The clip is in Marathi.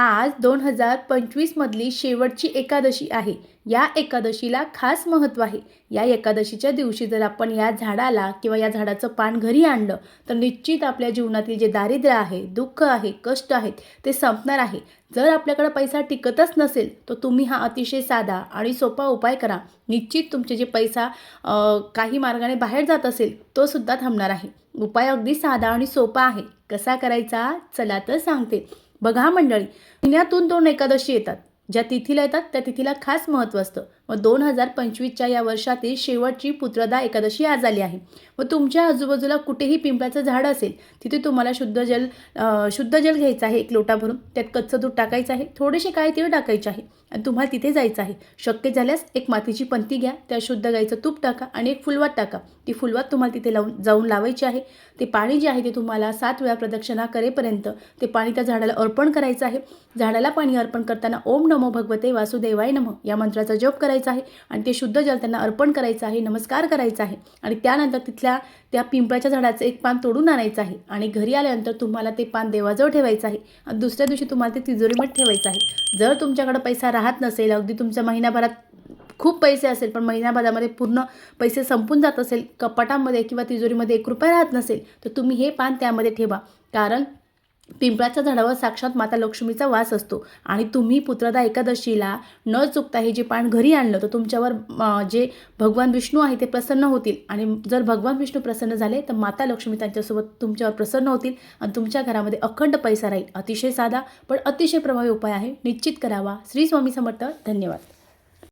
आज दोन हजार पंचवीसमधली शेवटची एकादशी आहे. या एकादशीला खास महत्त्व आहे. या एकादशीच्या दिवशी जर आपण या झाडाला किंवा या झाडाचं पान घरी आणलं तर निश्चित आपल्या जीवनातील जे दारिद्र्य आहे दुःख आहे कष्ट आहेत ते संपणार आहे. जर आपल्याकडे पैसा टिकतच नसेल तर तुम्ही हा अतिशय साधा आणि सोपा उपाय करा. निश्चित तुमचे जे पैसा काही मार्गाने बाहेर जात असेल तो सुद्धा थांबणार आहे. उपाय अगदी साधा आणि सोपा आहे. कसा करायचा? चला तर सांगते. बघा मंडळी महिन्यातून दोन एकादशी येतात. ज्या तिथीला येतात त्या तिथीला खास महत्त्व असतं. मग दोन हजार पंचवीसच्या या वर्षातील शेवटची पुत्रदा एकादशी आज आली आहे. व तुमच्या आजूबाजूला कुठेही पिंपळाचं झाड असेल तिथे तुम्हाला शुद्ध जल शुद्ध जल घ्यायचं आहे एक लोटा भरून. त्यात कच्चं दूध टाकायचं आहे थोडेसे काय तिळ टाकायचे आहे. आणि तुम्हाला तिथे जायचं आहे. शक्य झाल्यास एक मातीची पंती घ्या त्या शुद्ध गाईचं तूप टाका आणि एक फुलवात टाका. ती फुलवात तुम्हाला तिथे लावून जाऊन लावायची आहे. ते पाणी जे आहे ते तुम्हाला सात वेळा प्रदक्षिणा करेपर्यंत ते पाणी त्या झाडाला अर्पण करायचं आहे. झाडाला पाणी अर्पण करताना ओम नमो भगवते वासुदेवाय नमो या मंत्राचा जप करायचा आहे आणि ते शुद्ध जल त्यांना अर्पण करायचं आहे नमस्कार करायचा आहे. आणि त्यानंतर तिथल्या त्या पिंपळाच्या झाडाचं एक पान तोडून आणायचं आहे. आणि घरी आल्यानंतर तुम्हाला ते पान देवाजवळ ठेवायचं आहे. आणि दुसऱ्या दिवशी तुम्हाला ते तिजोरीमध्ये ठेवायचं आहे. जर तुमच्याकडं पैसा राहत नसेल अगदी तुमच्या महिन्याभरात खूप पैसे असेल पण महिन्याभरामध्ये पूर्ण पैसे संपून जात असेल कपाटामध्ये किंवा तिजोरीमध्ये एक रुपया राहत नसेल तर तुम्ही हे पान त्यामध्ये ठेवा. कारण पिंपळाच्या झाडावर साक्षात माता लक्ष्मीचा वास असतो. आणि तुम्ही पुत्रदा एकादशीला न चुकता हे जे पान घरी आणलं तर तुमच्यावर जे भगवान विष्णू आहे ते प्रसन्न होतील. आणि जर भगवान विष्णू प्रसन्न झाले तर माता लक्ष्मी त्यांच्यासोबत तुमच्यावर प्रसन्न होतील आणि तुमच्या घरामध्ये अखंड पैसा राहील. अतिशय साधा पण अतिशय प्रभावी उपाय आहे. निश्चित करावा. श्री स्वामी समर्थ. धन्यवाद.